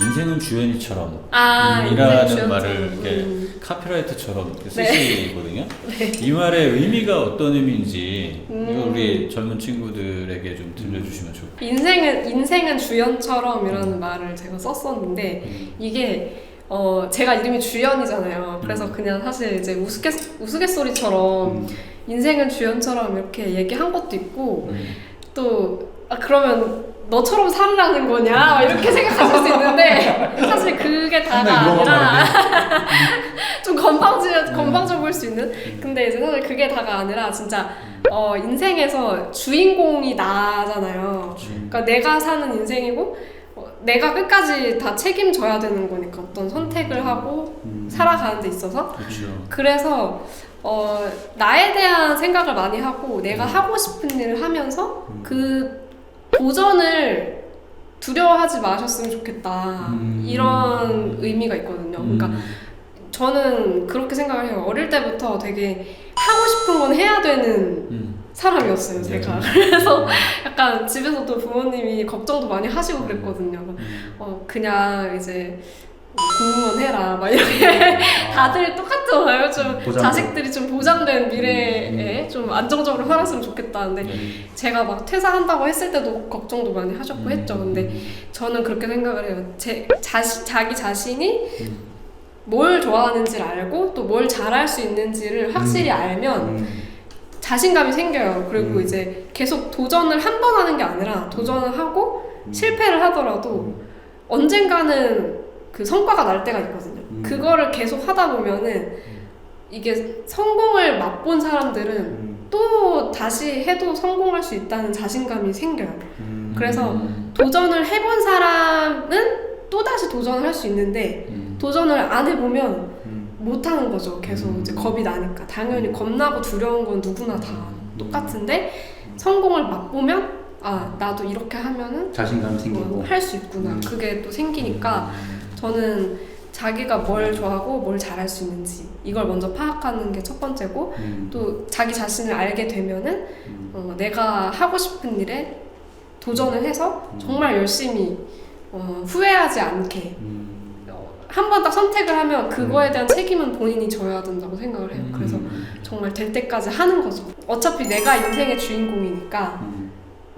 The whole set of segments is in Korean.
인생은 주연이처럼 아, 이라는 주연처럼. 말을 이렇게 음. 카피라이트처럼 이렇게 네. 쓰시거든요. 네. 이 말의 의미가 어떤 의미인지 음. 이거 우리 젊은 친구들에게 좀 들려주시면 좋겠어요. 인생은 인생은 주연처럼이라는 말을 제가 썼었는데 음. 이게 어 제가 이름이 주연이잖아요. 그래서 그냥 사실 이제 우스갯 우스갯소리처럼 음. 인생은 주연처럼 이렇게 얘기한 것도 있고 음. 또 아, 그러면 너처럼 살으라는 거냐 이렇게 생각하실 수 있는데 사실 그게 다가 아니라 좀 건방지 음. 건방져 보일 수 있는 근데 이제 사실 그게 다가 아니라 진짜 어 인생에서 주인공이 나잖아요. 그치. 그러니까 내가 사는 인생이고 어, 내가 끝까지 다 책임져야 되는 거니까 어떤 선택을 하고 음. 살아가는 데 있어서 그렇죠. 그래서 어, 나에 대한 생각을 많이 하고 내가 음. 하고 싶은 일을 하면서 음. 그 도전을 두려워하지 마셨으면 좋겠다 음. 이런 의미가 있거든요. 그러니까 음. 저는 그렇게 생각을 해요. 어릴 때부터 되게 하고 싶은 건 해야 되는 음. 사람이었어요, 제가. 네. 그래서 약간 집에서도 부모님이 걱정도 많이 하시고 그랬거든요. 음. 어, 그냥 이제 공무원 해라, 막 이렇게. 다들 똑같잖아요. 좀 보장된. 자식들이 좀 보장된 음. 미래에 좀 안정적으로 살았으면 좋겠다. 근데 음. 제가 막 퇴사한다고 했을 때도 걱정도 많이 하셨고 했죠. 근데 저는 그렇게 생각을 해요. 제 자시, 자기 자신이 음. 뭘 좋아하는지를 알고 또 뭘 잘할 수 있는지를 확실히 알면 음. 자신감이 생겨요. 그리고 음. 이제 계속 도전을 한 번 하는 게 아니라 도전을 하고 음. 실패를 하더라도 언젠가는 그 성과가 날 때가 있거든요. 음. 그거를 계속 하다 보면은 이게 성공을 맛본 사람들은 음. 또 다시 해도 성공할 수 있다는 자신감이 생겨요. 음. 그래서 음. 도전을 해본 사람은 또 다시 도전을 할 수 있는데 음. 도전을 안 해보면 음. 못 하는 거죠. 계속 음. 이제 겁이 나니까 당연히 겁나고 두려운 건 누구나 다 음. 똑같은데 성공을 맛보면 아 나도 이렇게 하면은 자신감 생기고 할 수 있구나. 음. 그게 또 생기니까 저는 자기가 뭘 좋아하고 뭘 잘할 수 있는지 이걸 먼저 파악하는 게 첫 번째고 음. 또 자기 자신을 알게 되면은 음. 어, 내가 하고 싶은 일에 도전을 해서 음. 정말 열심히 어, 후회하지 않게 음. 한번 딱 선택을 하면 그거에 대한 책임은 본인이 져야 된다고 생각을 해요. 그래서 음. 정말 될 때까지 하는 거죠. 어차피 내가 인생의 주인공이니까 음.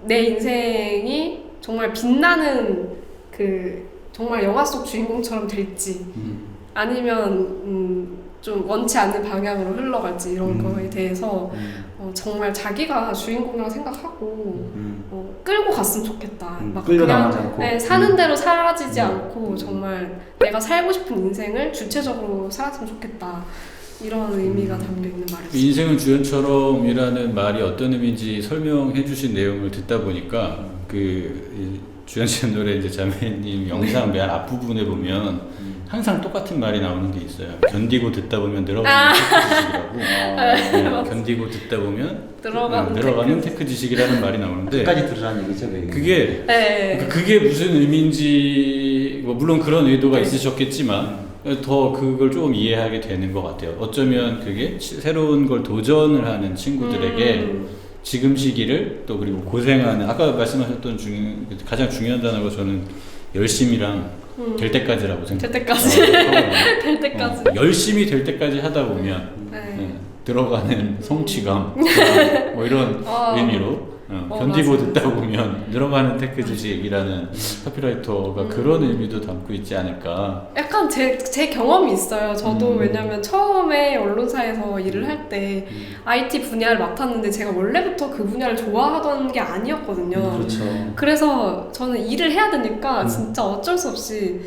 내 인생이 정말 빛나는 그 정말 영화 속 주인공처럼 될지 음. 아니면 음, 좀 원치 않는 방향으로 흘러갈지 이런 음. 거에 대해서 음. 어, 정말 자기가 주인공이라고 생각하고 음. 어, 끌고 갔으면 좋겠다. 음. 막 그냥 네, 사는 대로 사라지지 음. 않고 정말 내가 살고 싶은 인생을 주체적으로 살았으면 좋겠다. 이런 의미가 음. 담겨 있는 말이죠. 인생은 주연처럼이라는 말이 어떤 의미인지 설명해 주신 내용을 듣다 보니까 그 주연 씨 노래 이제 자매님 영상 맨 앞부분에 보면 음. 항상 똑같은 말이 나오는 게 있어요. 견디고 듣다 보면 늘어가는 아. 테크 지식이라고. 어. 네, 견디고 듣다 보면 늘어가는 음, 늘어가는 테크 테크 지식이라는 말이 나오는데 끝까지 들으라는 얘기죠 그게. 그게 네. 그러니까 그게 무슨 의미인지 뭐 물론 그런 의도가 네. 있으셨겠지만 더 그걸 조금 이해하게 되는 것 같아요. 어쩌면 그게 치- 새로운 걸 도전을 하는 친구들에게 음. 지금 시기를 또 그리고 고생하는 아까 말씀하셨던 중 가장 중요한 단어가 저는 열심이랑 음. 될 때까지라고 될 생각해요. 때까지 어, 될 때까지. 어, 열심히 될 때까지 하다 보면 네. 네, 들어가는 성취감 뭐 이런 어. 의미로 어, 어, 견디고 맞아요. 듣다 보면 늘어가는 테크 지식이라는 카피라이터가 음. 그런 의미도 담고 있지 않을까. 약간 제, 제 경험이 있어요. 저도 음. 왜냐면 처음에 언론사에서 일을 할때 음. IT 분야를 맡았는데 제가 원래부터 그 분야를 좋아하던 게 아니었거든요. 그렇죠. 그래서 저는 일을 해야 되니까 음. 진짜 어쩔 수 없이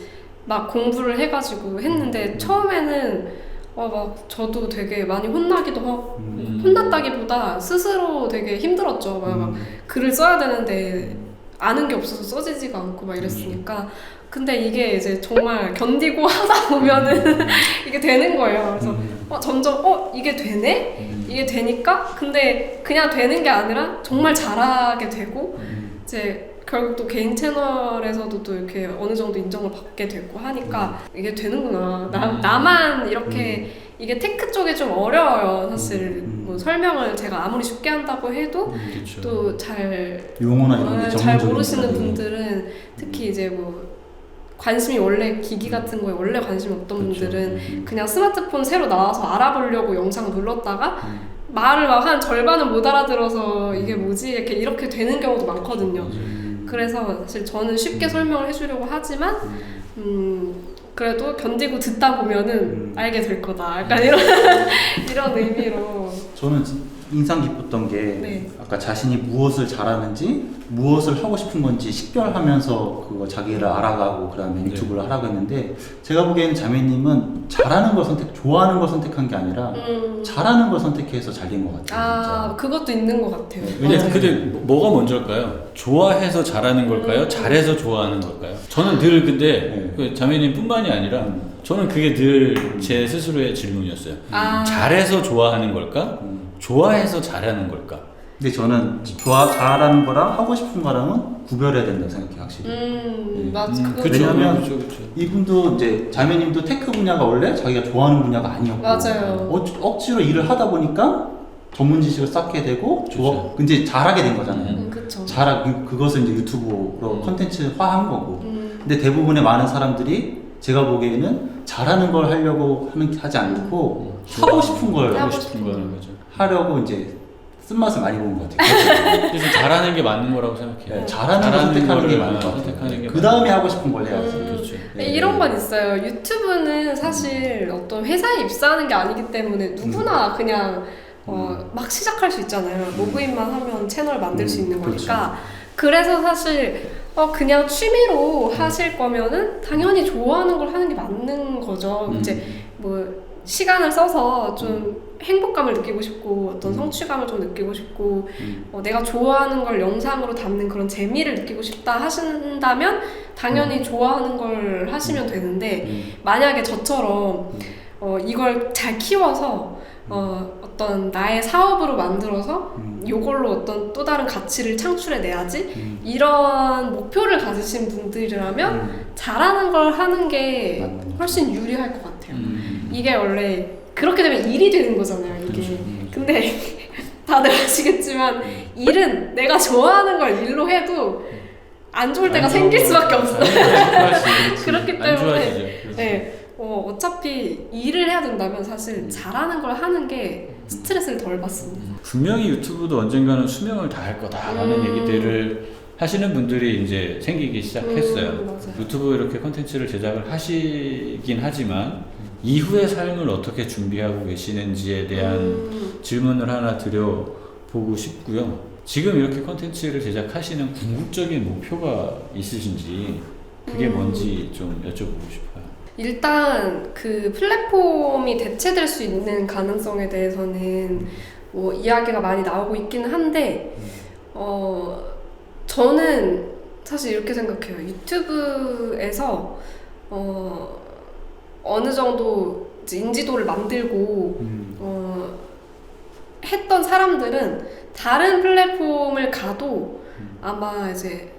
막 공부를 해가지고 음. 했는데 처음에는 어, 막 저도 되게 많이 혼나기도 하고 음. 혼났다기보다 스스로 되게 힘들었죠. 막, 막 음. 글을 써야 되는데 아는 게 없어서 써지지가 않고 막 이랬으니까 근데 이게 이제 정말 견디고 하다 보면은 이게 되는 거예요. 그래서 음. 어, 점점 어 이게 되네 음. 이게 되니까 근데 그냥 되는 게 아니라 정말 잘하게 되고 음. 이제 결국 또 개인 채널에서도 또 이렇게 어느 정도 인정을 받게 되고 하니까 이게 되는구나 나, 음. 나만 이렇게 이게 테크 쪽에 좀 어려워요 사실 음. 뭐 설명을 제가 아무리 쉽게 한다고 해도 그렇죠. 또 잘 용어나 이런 게 잘 전문적인 모르시는. 분들은 특히 이제 뭐 관심이 원래 기기 같은 거에 원래 관심이 없던 그렇죠. 분들은 음. 그냥 스마트폰 새로 나와서 알아보려고 영상 눌렀다가 음. 말을 막 한 절반은 못 알아들어서 이게 뭐지 이렇게 이렇게 되는 경우도 많거든요. 음. 그래서 사실 저는 쉽게 설명을 해주려고 하지만 음. 음 그래도 견디고 듣다 보면은 음. 알게 될 거다. 약간 이런 이런 의미로 저는 인상 깊었던 게 네. 아까 자신이 무엇을 잘하는지 무엇을 하고 싶은 건지 식별하면서 그거 자기를 알아가고 그다음에 네. 유튜브를 하라고 했는데 제가 보기에는 자매님은 잘하는 걸 선택, 좋아하는 걸 선택한 게 아니라 음, 잘하는 걸 선택해서 잘 된 것 같아요. 아 그것도 있는 것 같아요. 왜냐 맞아요. 근데 뭐- 뭐가 먼저일까요? 좋아해서 잘하는 걸까요? 음. 잘해서 좋아하는 걸까요? 저는 늘 근데 네. 그 자매님뿐만이 아니라 저는 그게 늘 제 스스로의 질문이었어요. 아. 잘해서 좋아하는 걸까? 음. 좋아해서 잘하는 걸까? 근데 저는 좋아 잘하는 거랑 하고 싶은 거랑은 구별해야 된다고 생각해요, 확실히. 음 네. 맞아 음, 그거 그쵸, 왜냐면 그쵸, 그쵸. 이분도 이제 자매님도 테크 분야가 원래 자기가 좋아하는 분야가 아니었고 맞아요. 어, 억지로 일을 하다 보니까 전문 지식을 쌓게 되고 좋아 이제 잘하게 된 거잖아요. 음, 그쵸. 잘 그, 그것을 이제 유튜브로 음. 컨텐츠화한 거고. 음, 근데 대부분의 많은 사람들이 제가 보기에는 잘하는 걸 하려고 하는 하지 않고 음. 하고 싶은 걸 하고 싶은 거는 거죠. 하려고 이제 쓴맛을 많이 본것 같아요. 그래서 잘하는 게 맞는 거라고 생각해요. 네, 잘하는 걸 선택하는 게 맞는 것 선택하는 게 같아요. 그 다음에 하고 싶은 걸 해야지. 음. 그렇죠. 네. 이런 건 있어요. 유튜브는 사실 어떤 회사에 입사하는 게 아니기 때문에 누구나 그냥 어, 막 시작할 수 있잖아요. 로그인만 하면 채널 만들 수 음, 있는 그렇죠. 거니까. 그 래서 사실 어, 그냥 취미로 하실 거면은 당연히 좋아하는 걸 하는 게 맞는 거죠. 음. 이제 뭐 시간을 써서 좀 행복감을 느끼고 싶고 어떤 성취감을 좀 느끼고 싶고 음. 어, 내가 좋아하는 걸 영상으로 담는 그런 재미를 느끼고 싶다 하신다면 당연히 좋아하는 걸 하시면 되는데 음. 만약에 저처럼 어, 이걸 잘 키워서 어, 어떤 나의 사업으로 만들어서 음. 이걸로 어떤 또 다른 가치를 창출해 내야지 음. 이런 목표를 가지신 분들이라면 음. 잘하는 걸 하는 게 훨씬 유리할 것 같아요. 음. 이게 원래 그렇게 되면 일이 되는 거잖아요. 이게. 그렇죠. 음. 근데 다들 아시겠지만 일은 내가 좋아하는 걸 일로 해도 안 좋을 때가 안 생길 수밖에 거- 없어. 안 좋아지지. 그렇기 안 때문에. 네. 어, 어차피 일을 해야 된다면 사실 잘하는 걸 하는 게 스트레스를 덜 받습니다. 분명히 유튜브도 언젠가는 수명을 다할 거다라는 음. 얘기들을 하시는 분들이 이제 생기기 시작했어요. 음. 유튜브 이렇게 콘텐츠를 제작을 하시긴 하지만 이후의 삶을 어떻게 준비하고 계시는지에 대한 음, 질문을 하나 드려보고 싶고요. 지금 이렇게 콘텐츠를 제작하시는 궁극적인 목표가 있으신지 그게 음. 뭔지 좀 여쭤보고 싶어요. 일단 그 플랫폼이 대체될 수 있는 가능성에 대해서는 뭐 이야기가 많이 나오고 있기는 한데 어 저는 사실 이렇게 생각해요. 유튜브에서 어 어느 정도 인지도를 만들고 음. 어 했던 사람들은 다른 플랫폼을 가도 음. 아마 이제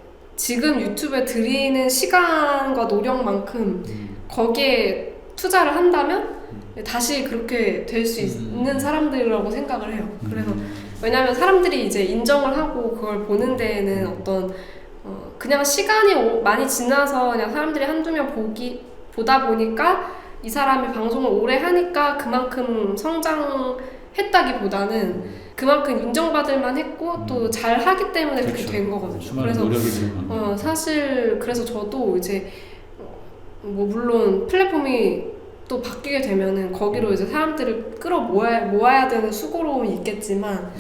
지금 유튜브에 들이는 시간과 노력만큼 음. 거기에 투자를 한다면 다시 그렇게 될수 음. 있는 사람들이라고 생각을 해요. 그래서 음. 왜냐하면 사람들이 이제 인정을 하고 그걸 보는 데에는 어떤 어 그냥 시간이 오- 많이 지나서 그냥 사람들이 한두 명 보기 보다 보니까 이 사람이 방송을 오래 하니까 그만큼 성장 했다기보다는 그만큼 인정받을만 했고 또 잘 하기 때문에 그렇게 그렇죠. 된 거거든요. 수많은 그래서 노력이 들어간 거. 어, 사실 그래서 저도 이제 어, 뭐 물론 플랫폼이 또 바뀌게 되면은 거기로 이제 사람들을 끌어 모아야, 모아야 되는 수고로움이 있겠지만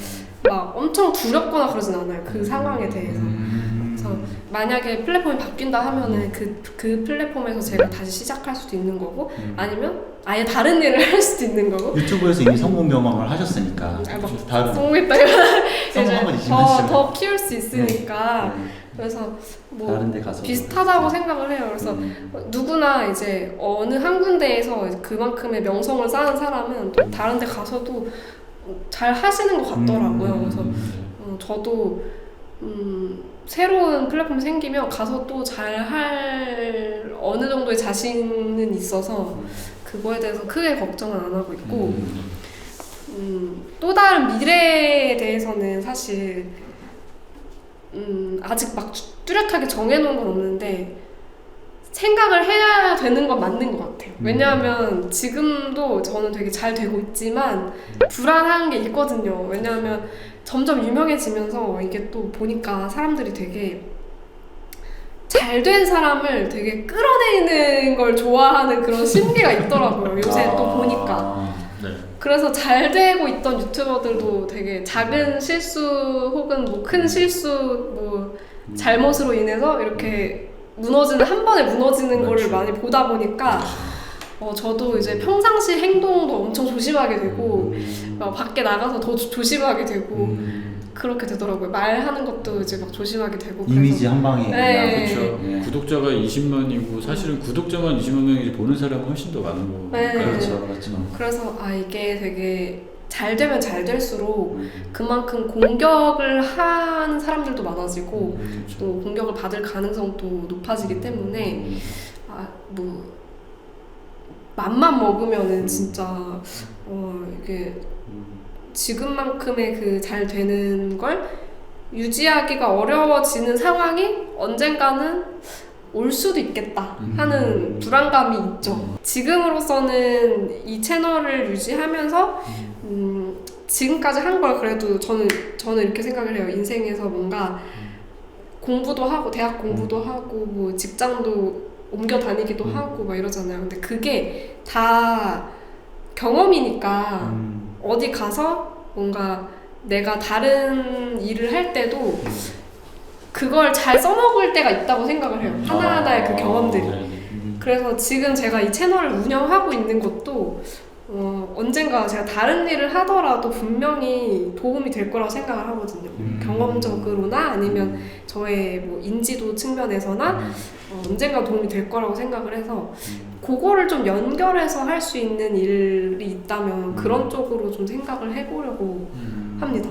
막 엄청 두렵거나 그러진 않아요 그 상황에 대해서 음. 그래서 만약에 플랫폼이 바뀐다 하면은 그, 그 플랫폼에서 제가 다시 시작할 수도 있는 거고 음. 아니면 아예 다른 일을 할 수도 있는 거고 유튜브에서 이미 성공 경험을 하셨으니까 아, 막 다른 성공했다가 성공 한번 이제 있으면 더, 더 키울 수 있으니까 네. 그래서 뭐 다른 데 가서 비슷하다고 생각을 해요 그래서 음. 누구나 이제 어느 한 군데에서 그만큼의 명성을 쌓은 사람은 또 다른 데 가서도 잘 하시는 것 같더라고요. 음. 그래서 어, 저도 음, 새로운 플랫폼이 생기면 가서 또 잘 할 어느 정도의 자신은 있어서 그거에 대해서 크게 걱정은 안 하고 있고 음. 음, 또 다른 미래에 대해서는 사실 음, 아직 막 뚜렷하게 정해놓은 건 없는데 생각을 해야 되는 건 맞는 것 같아요. 음. 왜냐하면 지금도 저는 되게 잘 되고 있지만 불안한 게 있거든요. 왜냐하면 점점 유명해지면서 이게 또 보니까 사람들이 되게 잘 된 사람을 되게 끌어내리는 걸 좋아하는 그런 심리가 있더라고요. 요새 또 아, 보니까. 네. 그래서 잘 되고 있던 유튜버들도 되게 작은 실수 혹은 뭐 큰 실수 뭐 잘못으로 인해서 이렇게 무너지는 한 번에 무너지는 거를 그렇죠. 많이 보다 보니까 어, 저도 이제 평상시 행동도 엄청 조심하게 되고 음. 어, 밖에 나가서 더 조- 조심하게 되고 음. 그렇게 되더라고요. 말하는 것도 이제 막 조심하게 되고 이미지 한 방에 네. 그렇죠. 네. 구독자가 20만이고 사실은 구독자만 20만 명이지 보는 사람은 훨씬 더 많은 거니까. 네. 그렇죠, 그렇죠. 그래서 아 이게 되게 잘 되면 잘 될수록 음. 그만큼 공격을 하는 사람들도 많아지고 음. 또 공격을 받을 가능성도 높아지기 때문에 음. 아뭐 맘만 먹으면은 음. 진짜 어 이게 음. 지금만큼의 그 잘 되는 걸 유지하기가 어려워지는 상황이 언젠가는 올 수도 있겠다 하는 음. 불안감이 있죠. 지금으로서는 이 채널을 유지하면서 음, 지금까지 한 걸 그래도 저는 저는 이렇게 생각을 해요. 인생에서 뭔가 공부도 하고 대학 공부도 하고 뭐 직장도 옮겨 다니기도 음. 하고 막 이러잖아요. 근데 그게 다 경험이니까 음. 어디 가서 뭔가 내가 다른 일을 할 때도 그걸 잘 써먹을 때가 있다고 생각을 해요. 하나하나의 그 아, 경험들이. 네. 음. 그래서 지금 제가 이 채널을 운영하고 있는 것도 어, 언젠가 제가 다른 일을 하더라도 분명히 도움이 될 거라고 생각을 하거든요. 음. 경험적으로나 아니면 저의 뭐 인지도 측면에서나 음. 어, 언젠가 도움이 될 거라고 생각을 해서 음. 그거를 좀 연결해서 할 수 있는 일이 있다면 음. 그런 쪽으로 좀 생각을 해보려고 음. 합니다.